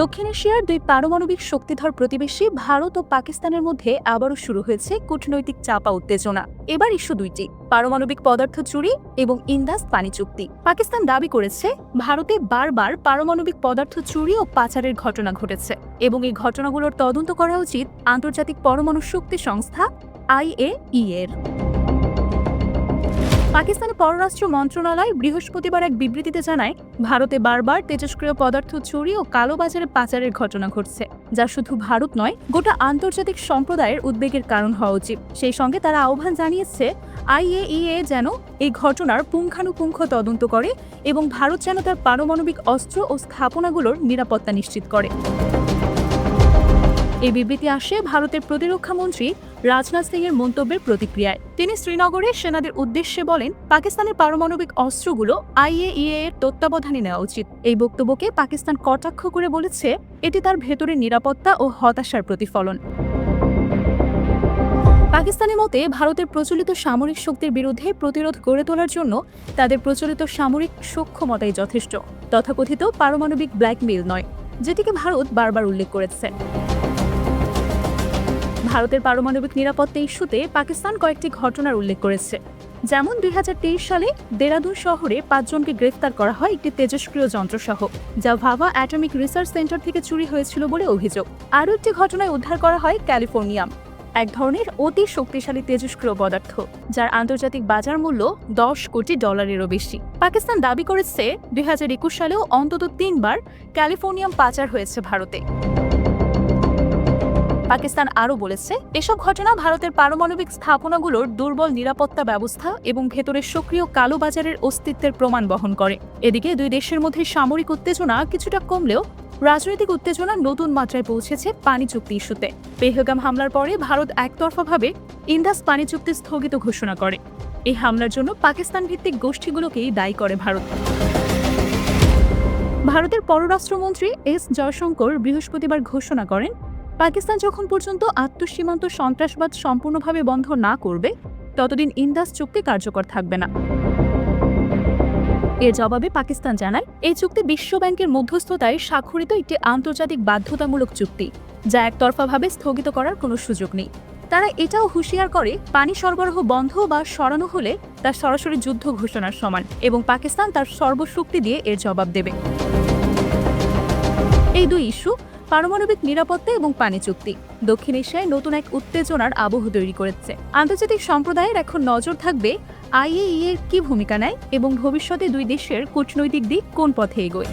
দক্ষিণ এশিয়ার দুই পারমাণবিক শক্তিধর প্রতিবেশী ভারত ও পাকিস্তানের মধ্যে আবারও শুরু হয়েছে কূটনৈতিক চাপা উত্তেজনা। এবার ইস্যু দুইটি, পারমাণবিক পদার্থ চুরি এবং ইন্দাস পানি চুক্তি। পাকিস্তান দাবি করেছে, ভারতে বারবার পারমাণবিক পদার্থ চুরি ও পাচারের ঘটনা ঘটেছে এবং এই ঘটনাগুলোর তদন্ত করা উচিত আন্তর্জাতিক পরমাণু শক্তি সংস্থা আইএই এর পাকিস্তানের পররাষ্ট্র মন্ত্রণালয় বৃহস্পতিবার এক বিবৃতিতে জানায়, ভারতে বারবার তেজস্ক্রিয় পদার্থ চুরি ও কালোবাজারে পাচারের ঘটনা ঘটছে, যা শুধু ভারত নয়, গোটা আন্তর্জাতিক সম্প্রদায়ের উদ্বেগের কারণ হওয়া উচিত। সেই সঙ্গে তারা আহ্বান জানিয়েছে, আইএইএ যেন এই ঘটনার পুঙ্খানুপুঙ্খ তদন্ত করে এবং ভারত যেন তার পারমাণবিক অস্ত্র ও স্থাপনাগুলোর নিরাপত্তা নিশ্চিত করে। এই বিবৃতি আসে ভারতের প্রতিরক্ষা মন্ত্রী রাজনাথ সিং এর মন্তব্যের প্রতিক্রিয়ায়। তিনি শ্রীনগরে সেনাদের উদ্দেশ্যে বলেন, পাকিস্তানের পারমাণবিক অস্ত্রগুলো আইএইএ এর তত্ত্বাবধানে নেওয়া উচিত। এই বক্তব্যকে পাকিস্তান কটাক্ষ করে বলেছে, এটি তার ভেতরের নিরাপত্তা ও হতাশার প্রতিফলন। পাকিস্তানের মতে, ভারতের প্রচলিত সামরিক শক্তির বিরুদ্ধে প্রতিরোধ গড়ে তোলার জন্য তাদের প্রচলিত সামরিক সক্ষমতাই যথেষ্ট। তথাকথিত পারমাণবিক ব্ল্যাকমেইল নয়, যেটিকে ভারত বারবার উল্লেখ করেছে। ভারতের পারমাণবিক নিরাপত্তা ইস্যুতে পাকিস্তান কয়েকটি ঘটনার উল্লেখ করেছে। যেমন দুই সালে দেরাদুন শহরে পাঁচজনকে গ্রেফতার করা হয় একটি তেজস্ক্রিয় যন্ত্রসহ, যা ভাভা অ্যাটমিক রিসার্চ সেন্টার থেকে চুরি হয়েছিল বলে অভিযোগ। আরও একটি ঘটনায় উদ্ধার করা হয় ক্যালিফোর্নিয়াম, এক ধরনের অতি শক্তিশালী তেজস্ক্রিয় পদার্থ, যার আন্তর্জাতিক বাজার মূল্য দশ কোটি ডলারেরও বেশি। পাকিস্তান দাবি করেছে দুই হাজার একুশ সালেও অন্তত তিনবার ক্যালিফোর্নিয়াম পাচার হয়েছে ভারতে। পাকিস্তান আরও বলেছে, এসব ঘটনা ভারতের পারমাণবিক স্থাপনাগুলোর দুর্বল নিরাপত্তা ব্যবস্থা এবং ভেতরের সক্রিয় কালোবাজারের অস্তিত্বের প্রমাণ বহন করে। এদিকে দুই দেশের মধ্যে সামরিক উত্তেজনা কিছুটা কমলেও রাজনৈতিক উত্তেজনা নতুন মাত্রায় পৌঁছেছে পানি চুক্তি ইস্যুতে। পেহগাম হামলার পরে ভারত একতরফাভাবে ইন্দাস পানি চুক্তি স্থগিত ঘোষণা করে। এই হামলার জন্য পাকিস্তান ভিত্তিক গোষ্ঠীগুলোকেই দায়ী করে ভারত। ভারতের পররাষ্ট্রমন্ত্রী এস জয়শঙ্কর বৃহস্পতিবার ঘোষণা করেন পাকিস্তান যখন পর্যন্ত আত্মসীমান্ত সন্ত্রাসবাদ সম্পূর্ণভাবে বন্ধ না করবে, ততদিন ইন্দাস চুক্তি কার্যকর থাকবে না। এর জবাবে পাকিস্তান জানায়, এই চুক্তি বিশ্ব ব্যাংকের মধ্যস্থতায় স্বাক্ষরিত একটি আন্তর্জাতিক বাধ্যতামূলক চুক্তি, যা একতরফাভাবে স্থগিত করার কোনো সুযোগ নেই। তারা এটাও হুঁশিয়ার করে, পানি সরবরাহ বন্ধ বা সরানো হলে তা সরাসরি যুদ্ধ ঘোষণার সমান এবং পাকিস্তান তার সর্বশক্তি দিয়ে এর জবাব দেবে। এই দুই ইস্যু পারমাণবিক নিরাপত্তা এবং পানি চুক্তি। দক্ষিণ এশিয়ায় নতুন এক উত্তেজনার আবহ তৈরি করেছে। আন্তর্জাতিক সম্প্রদায়ের এখন নজর থাকবে আইএ এর কি ভূমিকা নেয় এবং ভবিষ্যতে দুই দেশের কূটনৈতিক দিক কোন পথে এগোয়।